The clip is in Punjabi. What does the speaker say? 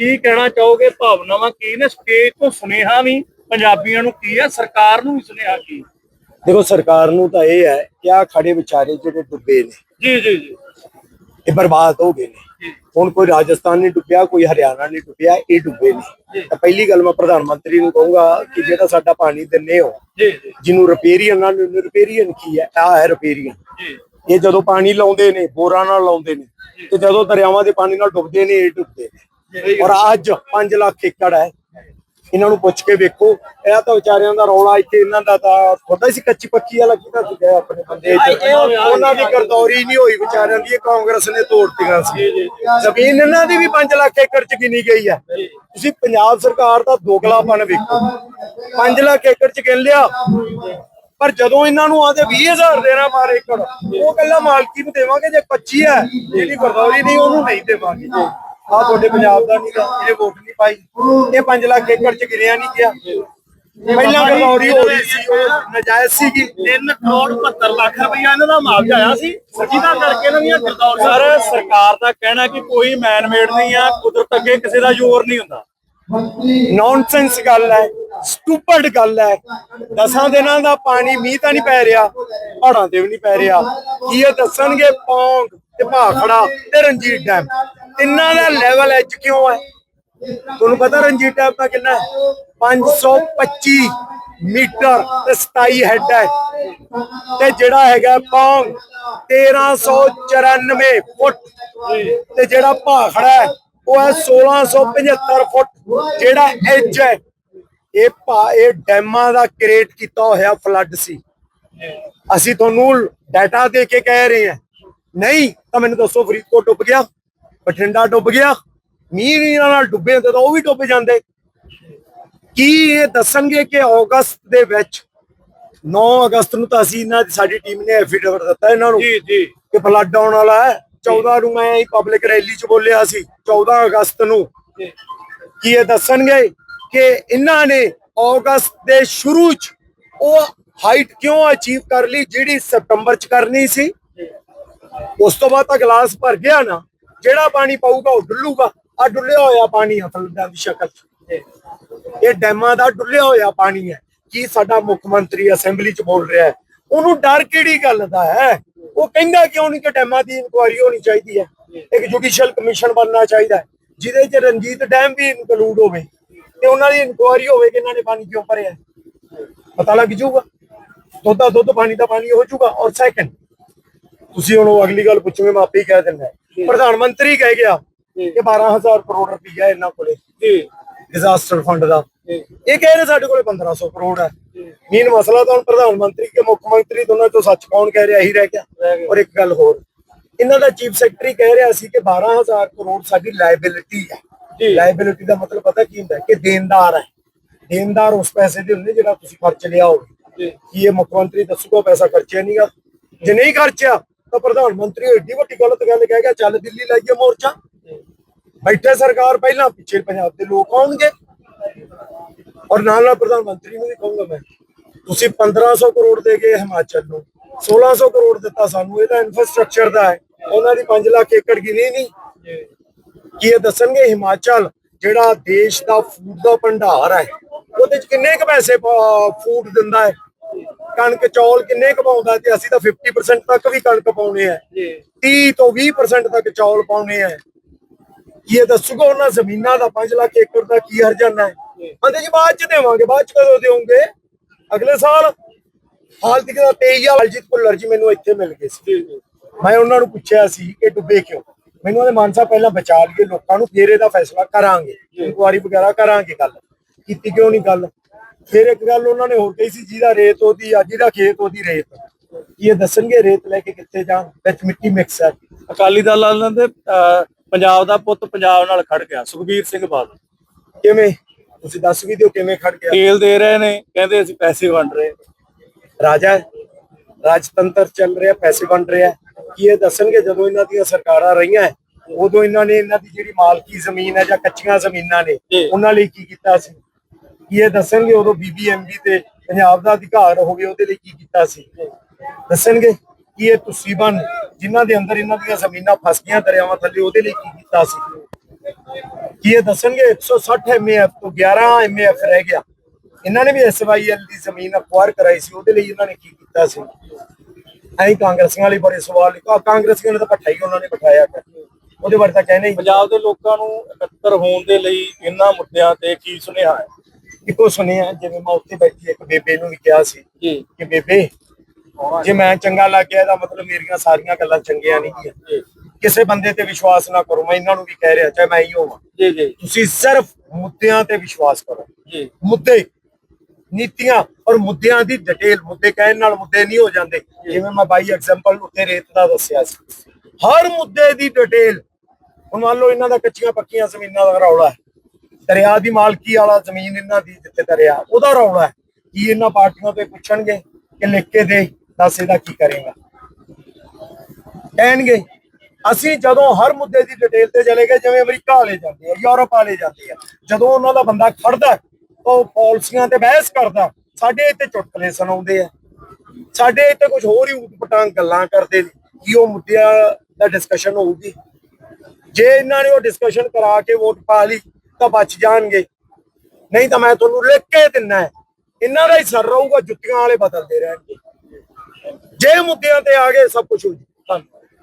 ਕੀ ਕਹਿਣਾ ਚਾਹੋਗੇ? ਭਾਵਨਾਵਾਂ ਕੀ ਨੇ? ਸਟੇਜ ਤੋਂ ਸੁਨੇਹਾ ਵੀ ਪੰਜਾਬੀਆਂ ਨੂੰ ਕੀ ਹੈ? ਸਰਕਾਰ ਨੂੰ ਵੀ ਸੁਨੇਹਾ ਕੀ? ਦੇਖੋ ਸਰਕਾਰ ਨੂੰ ਤਾਂ ਇਹ ਹੈ ਕਿ ਆ ਖੜੇ ਵਿਚਾਰੇ ਜਿਹੜੇ ਡੁੱਬੇ ਨੇ ਜੀ ਜੀ ਜੀ। ਇਹ ਬਰਬਾਦ ਹੋ ਗਏ ਨੇ। ਹੁਣ ਕੋਈ ਰਾਜਸਥਾਨ ਨਹੀਂ ਡੁੱਬਿਆ ਕੋਈ ਹਰਿਆਣਾ ਨਹੀਂ ਡੁੱਬਿਆ ਇਹ ਡੁੱਬੇ ਨੇ। ਤਾਂ ਪਹਿਲੀ ਗੱਲ ਮੈਂ ਪ੍ਰਧਾਨ ਮੰਤਰੀ ਨੂੰ ਕਹੂੰਗਾ ਕਿ ਜਿਹੜਾ ਸਾਡਾ ਪਾਣੀ ਦਿੰਦੇ ਹੋ ਜਿਹਨੂੰ ਰਿਪੇਰੀਅਨ ਨਾਲ ਰਿਪੇਰੀਅਨ ਕੀ ਹੈ? ਆ ਹੈ ਰਿਪੇਰੀਅਨ ਇਹ ਜਦੋਂ ਪਾਣੀ ਲਾਉਂਦੇ ਨੇ ਬੋਰਾਂ ਨਾਲ ਲਾਉਂਦੇ ਨੇ ਤੇ ਜਦੋਂ ਦਰਿਆਵਾਂ ਦੇ ਪਾਣੀ ਨਾਲ ਡੁੱਬਦੇ ਨੇ ਇਹ ਡੁੱਬਦੇ ਨੇ। ਔਰ ਅੱਜ 5 ਲੱਖ ਏਕੜ ਹੈ। ਇਹਨਾਂ ਨੂੰ ਪੁੱਛ ਕੇ ਵੇਖੋ। ਇਹ ਤਾਂ ਵਿਚਾਰਿਆਂ ਦਾ ਰੌਲਾ ਇੱਥੇ ਇਹਨਾਂ ਦਾ ਤਾਂ ਥੋੜਾ ਸੀ ਕੱਚੀ ਪੱਕੀ ਵਾਲਾ ਕੀਤਾ ਸੀ ਆਪਣੇ ਬੰਦੇ ਉਹਨਾਂ ਦੀ ਗਰਦੌਰੀ ਨਹੀਂ ਹੋਈ ਵਿਚਾਰਿਆਂ ਦੀ ਇਹ ਕਾਂਗਰਸ ਨੇ ਤੋੜਤੀਆਂ ਸੀ। ਜ਼ਮੀਨ ਇਹਨਾਂ ਦੀ ਵੀ 5 ਲੱਖ ਏਕੜ ਚ ਗਿਣੀ ਗਈ ਹੈ। ਤੁਸੀਂ ਪੰਜਾਬ ਸਰਕਾਰ ਦਾ ਦੋਗਲਾਪਨ ਵੇਖੋ। 5 ਲੱਖ ਏਕੜ ਚ ਗਿਣ ਲਿਆ। ਪਰ ਜਦੋਂ ਇਹਨਾਂ ਨੂੰ ਆਦੇ 20000 ਦੇਣਾ ਪਰ ਏਕੜ ਉਹ ਕੱਲਾ ਮਾਲਕੀ ਨੂੰ ਦੇਵਾਂਗੇ ਜੇ 25 ਹੈ ਜਿਹੜੀ ਗਰਦੌਰੀ ਨਹੀਂ ਉਹਨੂੰ ਨਹੀਂ ਦੇਵਾਂਗੇ। ਆ ਤੁਹਾਡੇ ਪੰਜਾਬ ਦਾ ਨਹੀਂ ਇਹਨੇ ਵੋਟ ਨਹੀਂ ਪਾਈ। ਇਹ 5 ਲੱਖ ਏਕੜ ਚ ਗਿਰਿਆ ਨਹੀਂ ਗਿਆ। ਪਹਿਲਾਂ ਗਰਦੌਰੀ ਹੋ ਰਹੀ ਸੀ ਉਹ ਨਜਾਇਜ਼ ਸੀਗੀ। 3 ਕਰੋੜ 72 ਲੱਖ ਰੁਪਇਆ ਇਹਨਾਂ ਦਾ ਮੁਆਵਜ਼ਾ ਆਇਆ ਸੀ। ਜਿਹਦਾ ਕਰਕੇ ਇਹਨਾਂ ਦੀਆਂ ਗਰਦੌਰ ਸਰ ਸਰਕਾਰ ਦਾ ਕਹਿਣਾ ਕਿ ਕੋਈ ਮੈਨ ਮੇਡ ਨਹੀਂ ਆ ਕੁਦਰਤ ਅੱਗੇ ਕਿਸੇ ਦਾ ਜ਼ੋਰ ਨਹੀਂ ਹੁੰਦਾ। ਨੌਨਸੈਂਸ ਗੱਲ ਹੈ ਸਟੂਪਿਡ ਗੱਲ ਹੈ। ਦਸਾਂ ਦਿਨਾਂ ਦਾ ਪਾਣੀ ਮੀਂਹ ਤਾਂ ਨਹੀਂ ਪੈ ਰਿਹਾ ਪਹਾੜਾਂ ਤੇ ਵੀ ਨਹੀਂ ਪੈ ਰਿਹਾ। ਕੀ ਇਹ ਦੱਸਣਗੇ? ਪੌਂਗ ਤੇ ਭਾਖੜਾ ਤੇ ਰਣਜੀਤ ਡੈਮ। ਤਿੰਨਾਂ ਦਾ ਲੈਵਲ ਐਚ ਕਿਉਂ ਹੈ ਤੁਹਾਨੂੰ ਪਤਾ ਰਣਜੀਤ ਟੈਪ ਦਾ ਕਿੰਨਾ ਹੈ 525 ਮੀਟਰ ਤੇ 27 ਹੈਡ ਹੈ ਤੇ ਜਿਹੜਾ ਹੈਗਾ ਪੌਂਗ 1394 ਫੁੱਟ। ਤੇ ਜਿਹੜਾ ਭਾਖੜਾ ਹੈ ਉਹ ਹੈ 1675 ਫੁੱਟ, ਜਿਹੜਾ ਐਜ ਹੈ ਇਹ ਭਾ ਇਹ ਡੈਮਾਂ ਦਾ ਕ੍ਰੀਏਟ ਕੀਤਾ ਹੋਇਆ ਫਲੱਡ ਸੀ। ਅਸੀਂ ਤੁਹਾਨੂੰ ਡਾਟਾ ਦੇ ਕੇ ਕਹਿ ਰਹੇ ਹਾਂ ਨਹੀਂ, ਤਾਂ ਮੈਨੂੰ ਦੱਸੋ ਫਰੀਦਕੋਟ ਡੁੱਬ ਗਿਆ। ਬਠਿੰਡਾ ਡੁੱਬ ਗਿਆ ਮੀਂਹ ਨਾਲ ਡੁੱਬੇ ਹੁੰਦੇ ਤਾਂ ਉਹ ਵੀ ਡੁੱਬ ਜਾਂਦੇ। ਕੀ ਇਹ ਦੱਸਣਗੇ ਕਿ ਅਗਸਤ ਦੇ ਵਿੱਚ 9 ਅਗਸਤ ਨੂੰ ਤਾਂ ਅਸੀਂ ਇਹਨਾਂ ਸਾਡੀ ਟੀਮ ਨੇ ਐਫੀਡੇਵਿਟ ਦਿੱਤਾ ਇਹਨਾਂ ਨੂੰ ਜੀ ਜੀ। ਕਿ ਫਲੱਡ ਆਉਣ ਵਾਲਾ ਹੈ। 14 ਨੂੰ ਮੈਂ ਪਬਲਿਕ ਰੈਲੀ 'ਚ ਬੋਲਿਆ ਸੀ 14 ਅਗਸਤ ਨੂੰ। ਕੀ ਇਹ ਦੱਸਣਗੇ ਕਿ ਇਹਨਾਂ ਨੇ ਅਗਸਤ ਦੇ ਸ਼ੁਰੂ 'ਚ ਉਹ ਹਾਈਟ ਕਿਉਂ ਅਚੀਵ ਕਰ ਲਈ ਜਿਹੜੀ ਸਤੰਬਰ 'ਚ ਕਰਨੀ ਸੀ? ਉਸ ਤੋਂ ਬਾਅਦ ਤਾਂ ਗਲਾਸ ਭਰ ਗਿਆ ਨਾ। ਜਿਹੜਾ ਪਾਣੀ ਪਾਊਗਾ ਉਹ ਡੁੱਲੂਗਾ। ਆ ਡੁੱਲਿਆ ਹੋਇਆ ਪਾਣੀ ਅਸਲ ਫਲੱਡਾਂ ਦੀ ਸ਼ਕਲ ਇਹ ਡੈਮਾਂ ਦਾ ਡੁੱਲਿਆ ਹੋਇਆ ਪਾਣੀ ਹੈ। ਕੀ ਸਾਡਾ ਮੁੱਖ ਮੰਤਰੀ ਅਸੈਂਬਲੀ 'ਚ ਬੋਲ ਰਿਹਾ ਹੈ? ਉਹਨੂੰ ਡਰ ਕਿਹੜੀ ਗੱਲ ਦਾ ਹੈ? ਉਹ ਕਹਿੰਦਾ ਕਿਉਂ ਨਹੀਂ ਕਿ ਡੈਮਾਂ ਦੀ ਇਨਕੁਆਇਰੀ ਹੋਣੀ ਚਾਹੀਦੀ ਹੈ? ਇੱਕ ਜੁਡੀਸ਼ੀਅਲ ਕਮਿਸ਼ਨ ਬਣਨਾ ਚਾਹੀਦਾ ਜਿਹਦੇ 'ਚ ਰਣਜੀਤ ਡੈਮ ਵੀ ਇਨਕਲੂਡ ਹੋਵੇ ਤੇ ਉਹਨਾਂ ਦੀ ਇਨਕੁਆਇਰੀ ਹੋਵੇ ਕਿ ਇਹਨਾਂ ਨੇ ਪਾਣੀ ਕਿਉਂ ਭਰਿਆ ਪਤਾ ਲੱਗ ਜਾਊਗਾ। ਦੁੱਧ ਦਾ ਦੁੱਧ, ਪਾਣੀ ਦਾ ਪਾਣੀ ਹੋ ਜਾਊਗਾ। ਔਰ ਸੈਕੰਡ ਤੁਸੀਂ ਹੁਣ ਉਹ ਅਗਲੀ ਗੱਲ ਪੁੱਛੋਗੇ ਮੈਂ ਆਪੇ ਹੀ ਕਹਿ ਦਿੰਦਾ। ਪ੍ਰਧਾਨ ਮੰਤਰੀ ਕਹਿ ਗਿਆ ਕਿ 12000 ਕਰੋੜ ਰੁਪਈਆ ਇਹਨਾਂ ਕੋਲੇ ਜੀ। ਡਿਜ਼ਾਸਟਰ ਫੰਡ ਦਾ। ਇਹ ਕਹਿ ਰਹੇ ਸਾਡੇ ਕੋਲੇ 1500 ਕਰੋੜ ਹੈ। ਮੇਨ ਮਸਲਾ ਤਾਂ ਪ੍ਰਧਾਨ ਮੰਤਰੀ ਕੇ ਮੁੱਖ ਮੰਤਰੀ ਦੋਨਾਂ ਚੋਂ ਸੱਚ ਕੌਣ ਕਹਿ ਰਿਹਾ ਇਹੀ ਰਹਿ ਗਿਆ। ਔਰ ਇੱਕ ਗੱਲ ਹੋਰ ਇਹਨਾਂ ਦਾ ਚੀਫ ਸੈਕਟਰੀ ਕਹਿ ਰਿਹਾ ਸੀ ਕਿ 12000 ਕਰੋੜ ਸਾਡੀ ਲਾਇਬਿਲਿਟੀ ਹੈ। ਲਾਇਬਿਲਿਟੀ ਦਾ ਮਤਲਬ ਪਤਾ ਕੀ ਹੁੰਦਾ ਹੈ ਕਿ ਦੇਣਦਾਰ ਹੈ। ਦੇਣਦਾਰ ਉਸ ਪੈਸੇ ਦੇ ਹੁੰਦੇ ਜਿਹੜਾ ਤੁਸੀਂ ਖਰਚ ਲਿਆ ਹੋਵੇ। ਕੀ ਇਹ ਮੁੱਖ ਮੰਤਰੀ ਦੱਸੂਗਾ ਪੈਸਾ ਖਰਚਿਆ ਨਹੀਂਗਾ ਜੇ ਨਹੀਂ ਖਰਚਿਆ ਤਾਂ ਪ੍ਰਧਾਨ ਮੰਤਰੀ ਏਡੀ ਵੱਡੀ ਗਲਤ ਗੱਲ ਕਹਿ ਗਿਆ, ਚੱਲ ਦਿੱਲੀ ਲਾਈਏ ਮੋਰਚਾ। ਬੈਠੇ ਸਰਕਾਰ ਪਹਿਲਾਂ, ਪਿੱਛੇ ਪੰਜਾਬ ਦੇ ਲੋਕ ਆਉਣਗੇ। ਔਰ ਨਾਲ ਨਾਲ ਪ੍ਰਧਾਨ ਮੰਤਰੀ ਨੂੰ ਵੀ ਕਹੂੰਗਾ ਮੈਂ, ਤੁਸੀਂ 1500 ਕਰੋੜ ਦੇ ਗਏ ਹਿਮਾਚਲ ਨੂੰ 1600 ਕਰੋੜ ਦਿੱਤਾ ਸਾਨੂੰ ਇਹਦਾ ਤਾਂ ਇਨਫਰਾਸਟ੍ਰਕਚਰ ਦਾ ਹੈ। ਉਹਨਾਂ ਦੀ 5 ਲੱਖ ਏਕੜ ਗਿਣੀ ਨਹੀਂ। ਕੀ ਇਹ ਦੱਸਣਗੇ? ਹਿਮਾਚਲ, ਜਿਹੜਾ ਦੇਸ਼ ਦਾ ਫੂਡ ਦਾ ਭੰਡਾਰ ਹੈ, ਉਹਦੇ ਚ ਕਿੰਨੇ ਕੁ ਪੈਸੇ ਫੂਡ ਦਿੰਦਾ ਹੈ? ਕਣਕ ਚੌਲ ਕਿੰਨੇ ਕੁ ਪਾਉਂਦਾ ਤੇ ਅਸੀਂ ਤਾਂ 50% ਤੱਕ ਵੀ ਕਣਕ ਪਾਉਣੇ ਆ। 30 ਤੋਂ 20% ਤੱਕ ਚੌਲ ਪਾਉਣੇ ਆ। ਇਹ ਦੱਸੂਗਾ ਉਹਨਾਂ ਜ਼ਮੀਨਾਂ ਦਾ 5 ਲੱਖ ਏਕੜ ਦਾ ਕੀ ਹਰਜਾਨਾ ਹੈ। ਕਹਿੰਦੇ ਜੀ ਬਾਅਦ ਚ ਦੇਵਾਂਗੇ ਬਾਅਦ ਚ ਕਦੋਂ ਦੇਵੋਗੇ? ਅਗਲੇ ਸਾਲ। ਹਾਲ ਤੱਕ ਦਾ 23000 ਬਲਜੀਤ ਭੁੱਲਰ ਜੀ ਮੈਨੂੰ ਇੱਥੇ ਮਿਲ ਗਏ ਸੀ। ਮੈਂ ਉਹਨਾਂ ਨੂੰ ਪੁੱਛਿਆ ਸੀ ਕਿ ਡੁੱਬੇ ਕਿਉਂ? ਮੈਨੂੰ ਉਹਦੇ ਮਾਨਸਾ ਪਹਿਲਾਂ ਬਚਾ ਲਈਏ ਲੋਕਾਂ ਨੂੰ ਫੇਰ ਇਹਦਾ ਫੈਸਲਾ ਕਰਾਂਗੇ। ਇਨਕੁਆਰੀ ਵਗੈਰਾ ਕਰਾਂਗੇ ਗੱਲ। ਕੀਤੀ ਕਿਉਂ ਨਹੀਂ ਗੱਲ? ਫਿਰ ਇੱਕ ਗੱਲ ਉਹਨਾਂ ਨੇ ਹੋਰ ਕਹੀ ਸੀ ਜਿਹਦਾ ਰੇਤ ਉਹਦੀ ਆ ਜਿਹਦਾ ਖੇਤ ਉਹਦੀ ਰੇਤ ਕੀ ਇਹ ਦੱਸਣਗੇ ਰੇਤ ਲੈ ਕੇ ਕਿੱਥੇ ਜਾਣ? ਵਿੱਚ ਮਿੱਟੀ ਮਿਕਸ ਹੈ ਅਕਾਲੀ ਦਲ ਵਾਲਿਆਂ ਦੇ ਪੰਜਾਬ ਦਾ ਪੁੱਤ ਪੰਜਾਬ ਨਾਲ ਖੜ ਗਿਆ ਸੁਖਬੀਰ ਸਿੰਘ ਬਾਦਲ। ਕਿਵੇਂ? ਤੁਸੀਂ ਦੱਸ ਵੀ ਦਿਓ ਕਿਵੇਂ ਖੜ ਗਿਆ। ਤੇਲ ਦੇ ਰਹੇ ਨੇ ਕਹਿੰਦੇ ਅਸੀਂ ਪੈਸੇ ਵੰਡ ਰਹੇ। ਰਾਜਾ ਰਾਜਤੰਤਰ ਚੱਲ ਰਿਹਾ ਪੈਸੇ ਵੰਡ ਰਿਹਾ। ਕੀ ਇਹ ਦੱਸਣਗੇ ਜਦੋਂ ਇਹਨਾਂ ਦੀਆਂ ਸਰਕਾਰਾਂ ਰਹੀਆਂ? ਉਦੋਂ ਇਹਨਾਂ ਨੇ ਇਹਨਾਂ ਦੀ ਜਿਹੜੀ ਮਾਲਕੀ ਜ਼ਮੀਨ ਹੈ ਜਾਂ ਕੱਚੀਆਂ ਜ਼ਮੀਨਾਂ ਨੇ। ਉਹਨਾਂ ਲਈ ਕੀ ਕੀਤਾ ਸੀ? ਕੀ ਇਹ ਦੱਸਣਗੇ ਉਦੋਂ ਬੀਬੀਐਮਬੀ ਤੇ ਪੰਜਾਬ ਦਾ ਅਧਿਕਾਰ ਹੋਵੇ ਉਹਦੇ ਲਈ ਕੀ ਕੀਤਾ ਸੀ? ਦੱਸਣਗੇ ਕੀ ਇਹ ਤੁਸੀਬਨ ਜਿਨ੍ਹਾਂ ਦੇ ਅੰਦਰ ਇਹਨਾਂ ਦੀਆਂ ਜ਼ਮੀਨਾਂ ਫਸ ਗਈਆਂ ਦਰਿਆਵਾਂ ਥੱਲੇ, ਉਹਦੇ ਲਈ ਕੀ ਕੀਤਾ ਸੀ? ਕੀ ਇਹ ਦੱਸਣਗੇ? 160 ਐਮਏਐਫ ਤੋਂ 11 ਐਮਏਐਫ ਰਹਿ ਗਿਆ। ਇਹਨਾਂ ਨੇ ਵੀ ਐਸਵਾਈਐਲ ਦੀ ਜ਼ਮੀਨ ਅਕਵਾਇਰ ਕਰਾਈ ਸੀ, ਉਹਦੇ ਲਈ ਇਹਨਾਂ ਨੇ ਕੀ ਕੀਤਾ ਸੀ? ਐਂ ਕਾਂਗਰਸੀਆਂ ਵਾਲੇ ਬੜੇ ਸਵਾਲ ਕਾ, ਕਾਂਗਰਸੀਆਂ ਨੇ ਤਾਂ ਪੱਠਾ ਹੀ ਉਹਨਾਂ ਨੇ ਬਿਠਾਇਆ ਉਹਦੇ ਬਾਰੇ ਤਾਂ ਕਹਿੰਦੇ ਹੀ ਪੰਜਾਬ ਦੇ ਲੋਕਾਂ ਨੂੰ ਇਕੱਤਰ ਹੋਣ ਦੇ ਲਈ ਇਹਨਾਂ ਮੁੱਦਿਆਂ ਤੇ ਕੀ ਸੁਨੇਹਾ ਹੈ? ਇੱਕੋ ਸੁਣਿਆ? ਜਿਵੇਂ ਮੈਂ ਉੱਥੇ ਬੈਠੀ ਇੱਕ ਬੇਬੇ ਨੂੰ ਵੀ ਕਿਹਾ ਸੀ ਜੀ। ਕਿ ਬੇਬੇ ਜੇ ਮੈਂ ਚੰਗਾ ਲੱਗ ਗਿਆ ਇਹਦਾ ਮਤਲਬ ਮੇਰੀਆਂ ਸਾਰੀਆਂ ਗੱਲਾਂ ਚੰਗੀਆਂ ਨਹੀਂ ਹੈ ਕਿਸੇ ਬੰਦੇ ਤੇ ਵਿਸ਼ਵਾਸ ਨਾ ਕਰੋ ਮੈਂ ਇਹਨਾਂ ਨੂੰ ਵੀ ਕਹਿ ਰਿਹਾ ਚਾਹੇ ਮੈਂ ਹੀ। ਹੋਵਾਂ ਜੀ ਜੀ। ਤੁਸੀਂ ਸਿਰਫ ਮੁੱਦਿਆਂ ਤੇ ਵਿਸ਼ਵਾਸ ਕਰੋ। ਜੀ। ਮੁੱਦੇ ਨੀਤੀਆਂ ਔਰ ਮੁੱਦਿਆਂ ਦੀ ਡਿਟੇਲ ਮੁੱਦੇ ਕਹਿਣ ਨਾਲ ਮੁੱਦੇ ਨਹੀਂ ਹੋ ਜਾਂਦੇ। ਜਿਵੇਂ ਮੈਂ ਬਾਈ ਐਗਜ਼ਾਮਪਲ ਉੱਤੇ ਰੇਤ ਦਾ ਦੱਸਿਆ ਸੀ। ਹਰ ਮੁੱਦੇ ਦੀ ਡਿਟੇਲ ਹੁਣ ਮੰਨ ਲਓ ਇਹਨਾਂ ਦਾ ਕੱਚੀਆਂ ਪੱਕੀਆਂ ਜ਼ਮੀਨਾਂ ਦਾ ਰੌਲਾ ਹੈ। ਦਰਿਆ ਦੀ ਮਾਲਕੀ ਵਾਲਾ ਜ਼ਮੀਨ ਇਹਨਾਂ ਦੀ ਜਿੱਥੇ ਦਰਿਆ, ਉਹਦਾ ਰੌਲਾ ਹੈ। ਕੀ ਇਹਨਾਂ ਪਾਰਟੀਆਂ ਤੋਂ ਪੁੱਛਣਗੇ ਕਿ ਲਿਖ ਕੇ ਦੇ, ਦੱਸ ਇਹਦਾ ਕੀ ਕਰੇਗਾ। ਕਹਿਣਗੇ, ਅਸੀਂ ਜਦੋਂ ਹਰ ਮੁੱਦੇ ਦੀ ਡਿਟੇਲ ਤੇ ਚਲੇ ਗਏ, ਜਿਵੇਂ ਅਮਰੀਕਾ ਵਾਲੇ ਜਾਂਦੇ ਆ, ਯੂਰਪ ਵਾਲੇ ਜਾਂਦੇ ਆ, ਜਦੋਂ ਉਹਨਾਂ ਦਾ ਬੰਦਾ ਖੜਦਾ ਉਹ ਪਾਲਿਸੀਆਂ ਤੇ ਬਹਿਸ ਕਰਦਾ, ਸਾਡੇ ਇੱਥੇ ਚੁਟਕਲੇ ਸੁਣਾਉਂਦੇ ਆ। ਸਾਡੇ ਇੱਥੇ ਕੁਝ ਹੋਰ ਹੀ ਉਟਪਟਾਂਗ ਗੱਲਾਂ ਕਰਦੇ ਨੇ, ਕੀ ਉਹ ਮੁੱਦਿਆਂ ਦਾ ਡਿਸਕਸ਼ਨ ਹੋਊਗੀ। ਜੇ ਇਹਨਾਂ ਨੇ ਉਹ ਡਿਸਕਸ਼ਨ ਕਰਾ ਕੇ ਵੋਟ ਪਾ ਲਈ ਤਾਂ ਬਚ ਜਾਣਗੇ। ਨਹੀਂ ਤਾਂ ਮੈਂ ਤੁਹਾਨੂੰ ਲਿਖ ਕੇ ਦਿੰਨਾ ਇਹਨਾਂ ਦਾ ਹੀ ਸਰ ਰਹੂਗਾ, ਜੁੱਤੀਆਂ ਵਾਲੇ ਬਦਲਦੇ ਰਹਿਣਗੇ। ਜੇ ਮੁੱਦਿਆਂ ਤੇ ਆ ਗਏ, ਸਭ ਕੁਝ ਹੋ ਜੂ। ਧੰਨਵਾਦ।